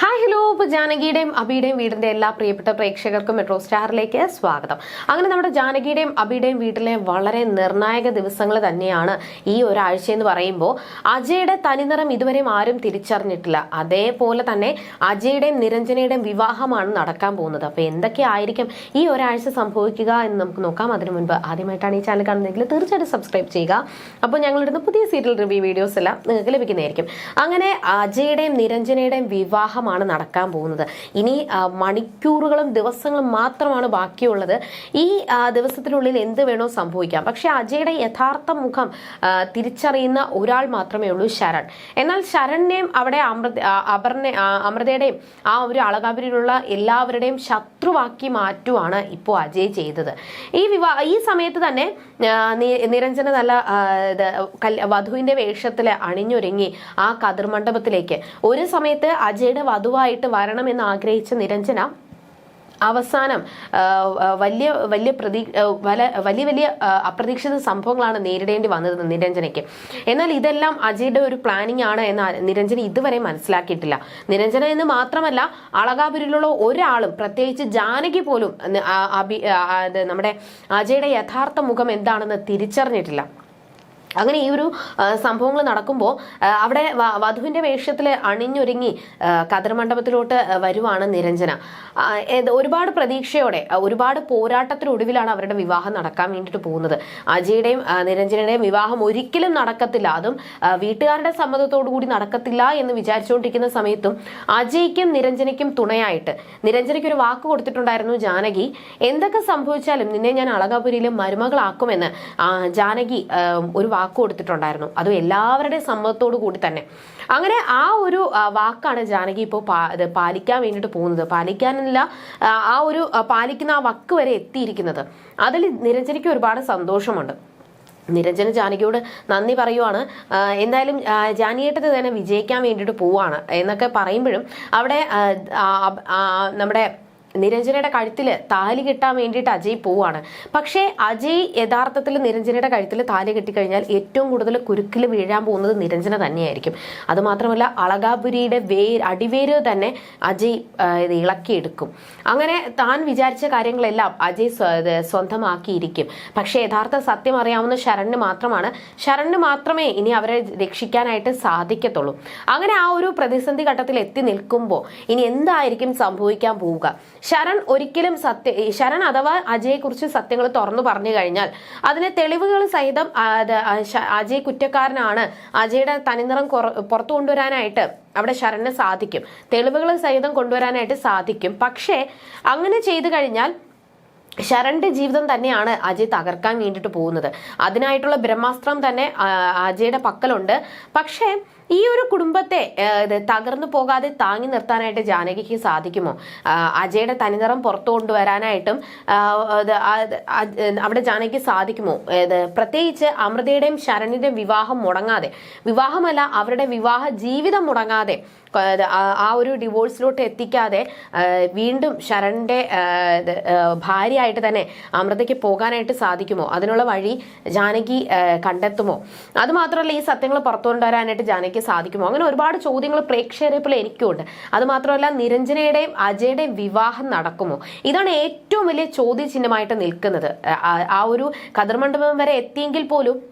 Hi hello ഇപ്പോൾ ജാനകിയുടെയും അബിയുടെയും വീടിന്റെ എല്ലാ പ്രിയപ്പെട്ട പ്രേക്ഷകർക്കും മെട്രോ സ്റ്റാറിലേക്ക് സ്വാഗതം. അങ്ങനെ നമ്മുടെ ജാനകിയുടെയും അബിയുടെയും വീട്ടിലെ വളരെ നിർണായക ദിവസങ്ങൾ തന്നെയാണ് ഈ ഒരാഴ്ച എന്ന് പറയുമ്പോൾ. അജയുടെ തനിനിറം ഇതുവരെയും ആരും തിരിച്ചറിഞ്ഞിട്ടില്ല. അതേപോലെ തന്നെ അജയുടെയും നിരഞ്ജനയുടെയും വിവാഹമാണ് നടക്കാൻ പോകുന്നത്. അപ്പോൾ എന്തൊക്കെ ആയിരിക്കും ഈ ഒരാഴ്ച സംഭവിക്കുക എന്ന് നമുക്ക് നോക്കാം. അതിനു മുൻപ് ആദ്യമായിട്ടാണ് ഈ ചാനൽ കാണുന്നതെങ്കിൽ തീർച്ചയായിട്ടും സബ്സ്ക്രൈബ് ചെയ്യുക. അപ്പോൾ ഞങ്ങളിടുന്ന പുതിയ സീരിയൽ റിവ്യൂ വീഡിയോസ് എല്ലാം നിങ്ങൾക്ക് ലഭിക്കുന്നതായിരിക്കും. അങ്ങനെ അജയുടെയും നിരഞ്ജനയുടെയും വിവാഹമാണ് നടക്കാൻ പോകുന്നത്. ഇനി മണിക്കൂറുകളും ദിവസങ്ങളും മാത്രമാണ് ബാക്കിയുള്ളത്. ഈ ദിവസത്തിനുള്ളിൽ എന്ത് വേണോ സംഭവിക്കാം. പക്ഷെ അജയുടെ യഥാർത്ഥ മുഖം തിരിച്ചറിയുന്ന ഒരാൾ മാത്രമേ ഉള്ളൂ ശരൺ. എന്നാൽ ശരണിനെയും അവിടെ അമൃത അപർണ അമൃതയുടെയും ആ ഒരു അളകാപുരിയിലുള്ള എല്ലാവരുടെയും ശത്രുവാക്കി മാറ്റുവാണ് ഇപ്പോൾ അജയ് ചെയ്തത്. ഈ വിവാ ഈ സമയത്ത് തന്നെ നിരഞ്ജന നല്ല വധുവിന്റെ വേഷത്തിൽ അണിഞ്ഞൊരുങ്ങി ആ കതിർമണ്ഡപത്തിലേക്ക് ഒരു സമയത്ത് അജയുടെ വധുവായിട്ട് വരണമെന്ന് ആഗ്രഹിച്ച നിരഞ്ജന അവസാനം വലിയ വലിയ പ്രതീ വല- വലിയ വലിയ അപ്രതീക്ഷിത സംഭവങ്ങളാണ് നേരിടേണ്ടി വന്നത് നിരഞ്ജനയ്ക്ക്. എന്നാൽ ഇതെല്ലാം അജയുടെ ഒരു പ്ലാനിംഗ് ആണ് എന്ന് നിരഞ്ജന ഇതുവരെ മനസ്സിലാക്കിയിട്ടില്ല. നിരഞ്ജന എന്ന് മാത്രമല്ല അളകാപുരിലുള്ള ഒരാളും പ്രത്യേകിച്ച് ജാനകി പോലും നമ്മുടെ അജയുടെ യഥാർത്ഥ മുഖം എന്താണെന്ന് തിരിച്ചറിഞ്ഞിട്ടില്ല. അങ്ങനെ ഈ ഒരു സംഭവങ്ങൾ നടക്കുമ്പോൾ അവിടെ വധുവിന്റെ വേഷത്തിൽ അണിഞ്ഞൊരുങ്ങി കതിർമണ്ഡപത്തിലോട്ട് വരുവാണ് നിരഞ്ജന. ഒരുപാട് പ്രതീക്ഷയോടെ ഒരുപാട് പോരാട്ടത്തിനൊടുവിലാണ് അവരുടെ വിവാഹം നടക്കാൻ വേണ്ടിയിട്ട് പോകുന്നത്. അജയുടെയും നിരഞ്ജനയുടെയും വിവാഹം ഒരിക്കലും നടക്കത്തില്ല. അതും വീട്ടുകാരുടെ കൂടി നടക്കത്തില്ല എന്ന് വിചാരിച്ചുകൊണ്ടിരിക്കുന്ന സമയത്തും അജയ്ക്കും നിരഞ്ജനയ്ക്കും തുണയായിട്ട് നിരഞ്ജനയ്ക്ക് ഒരു വാക്ക് കൊടുത്തിട്ടുണ്ടായിരുന്നു ജാനകി എന്തൊക്കെ സംഭവിച്ചാലും നിന്നെ ഞാൻ അളകാപുരിയിലും മരുമകളാക്കുമെന്ന്. ജാനകി ഒരു വാക്ക് കൊടുത്തിട്ടുണ്ടായിരുന്നു അതും എല്ലാവരുടെയും സമ്മതത്തോടു കൂടി തന്നെ. അങ്ങനെ ആ ഒരു വാക്കാണ് ജാനകി ഇപ്പോൾ പാലിക്കാൻ വേണ്ടിയിട്ട് പോകുന്നത്. പാലിക്കാനല്ല ആ, ഒരു പാലിക്കുന്ന ആ വക്ക് വരെ എത്തിയിരിക്കുന്നത്. അതിൽ നിരഞ്ജനയ്ക്ക് ഒരുപാട് സന്തോഷമുണ്ട്. നിരഞ്ജന ജാനകിയോട് നന്ദി പറയുവാണ്. എന്തായാലും ജാനിയേട്ടത് തന്നെ വിജയിക്കാൻ വേണ്ടിയിട്ട് പോവാണ് എന്നൊക്കെ പറയുമ്പോഴും അവിടെ നമ്മുടെ നിരഞ്ജനയുടെ കഴുത്തിൽ താലി കിട്ടാൻ വേണ്ടിയിട്ട് അജയ് പോവാണ്. പക്ഷേ അജയ് യഥാർത്ഥത്തിൽ നിരഞ്ജനയുടെ കഴുത്തിൽ താലി കെട്ടിക്കഴിഞ്ഞാൽ ഏറ്റവും കൂടുതൽ കുരുക്കിൽ വീഴാൻ പോകുന്നത് നിരഞ്ജന തന്നെയായിരിക്കും. അതുമാത്രമല്ല അളകാപുരിയുടെ വേ അടിവേര് തന്നെ അജയ് ഇളക്കിയെടുക്കും. അങ്ങനെ താൻ വിചാരിച്ച കാര്യങ്ങളെല്ലാം അജയ് സ്വന്തമാക്കിയിരിക്കും. പക്ഷേ യഥാർത്ഥ സത്യം അറിയാവുന്ന ശരണിന് മാത്രമാണ്. ശരണിന് മാത്രമേ ഇനി അവരെ രക്ഷിക്കാനായിട്ട് സാധിക്കത്തുള്ളൂ. അങ്ങനെ ആ ഒരു പ്രതിസന്ധി ഘട്ടത്തിൽ എത്തി നിൽക്കുമ്പോൾ ഇനി എന്തായിരിക്കും സംഭവിക്കാൻ പോവുക? ശരൺ ഒരിക്കലും സത്യ ശരൺ അഥവാ അജയെ കുറിച്ച് സത്യങ്ങൾ തുറന്നു പറഞ്ഞു കഴിഞ്ഞാൽ അതിന് തെളിവുകൾ സഹിതം അജയ് കുറ്റക്കാരനാണ്. അജയുടെ തനിനിറം പുറത്തു കൊണ്ടുവരാനായിട്ട് അവിടെ ശരണിന് സാധിക്കും. തെളിവുകൾ സഹിതം കൊണ്ടുവരാനായിട്ട് സാധിക്കും. പക്ഷേ അങ്ങനെ ചെയ്തു കഴിഞ്ഞാൽ ശരണിന്റെ ജീവിതം തന്നെയാണ് അജയ് തകർക്കാൻ വേണ്ടിയിട്ട് പോകുന്നത്. അതിനായിട്ടുള്ള ബ്രഹ്മാസ്ത്രം തന്നെ അജയുടെ പക്കലുണ്ട്. പക്ഷേ ഈ ഒരു കുടുംബത്തെ തകർന്നു പോകാതെ താങ്ങി നിർത്താനായിട്ട് ജാനകിക്ക് സാധിക്കുമോ? അജയുടെ തനിനിറം പുറത്തു കൊണ്ടുവരാനായിട്ടും അവിടെ ജാനകിക്ക് സാധിക്കുമോ? പ്രത്യേകിച്ച് അമൃതയുടെയും ശരണിന്റെയും വിവാഹം മുടങ്ങാതെ വിവാഹമല്ല അവരുടെ വിവാഹ ജീവിതം മുടങ്ങാതെ ആ- ഒരു ഡിവോഴ്സിലോട്ട് എത്തിക്കാതെ വീണ്ടും ശരണിന്റെ ഭാര്യയായിട്ട് തന്നെ അമൃതയ്ക്ക് പോകാനായിട്ട് സാധിക്കുമോ? അതിനുള്ള വഴി ജാനകി കണ്ടെത്തുമോ? അതുമാത്രമല്ല ഈ സത്യങ്ങൾ പുറത്തു കൊണ്ടുവരാനായിട്ട് ജാനകിക്ക് സാധിക്കുമോ? അങ്ങനെ ഒരുപാട് ചോദ്യങ്ങൾ പ്രേക്ഷകരെ പോലെ എനിക്കുണ്ട്. അത് മാത്രമല്ല നിരഞ്ജനയുടെയും അജയുടെയും വിവാഹം നടക്കുമോ? ഇതാണ് ഏറ്റവും വലിയ ചോദ്യചിഹ്നമായിട്ട് നിൽക്കുന്നത്. ആ- ആ ഒരു കതിർമണ്ഡപം വരെ എത്തിയെങ്കിൽ പോലും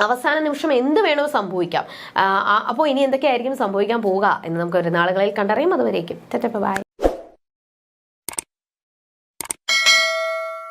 അവസാന നിമിഷം എന്ത് വേണോ സംഭവിക്കാം. അപ്പോൾ ഇനി എന്തൊക്കെയായിരിക്കും സംഭവിക്കാൻ പോവുക എന്ന് നമുക്ക് ഒരു നാളുകളിൽ കണ്ടറിയും. അതുവരേക്കും. ബൈ.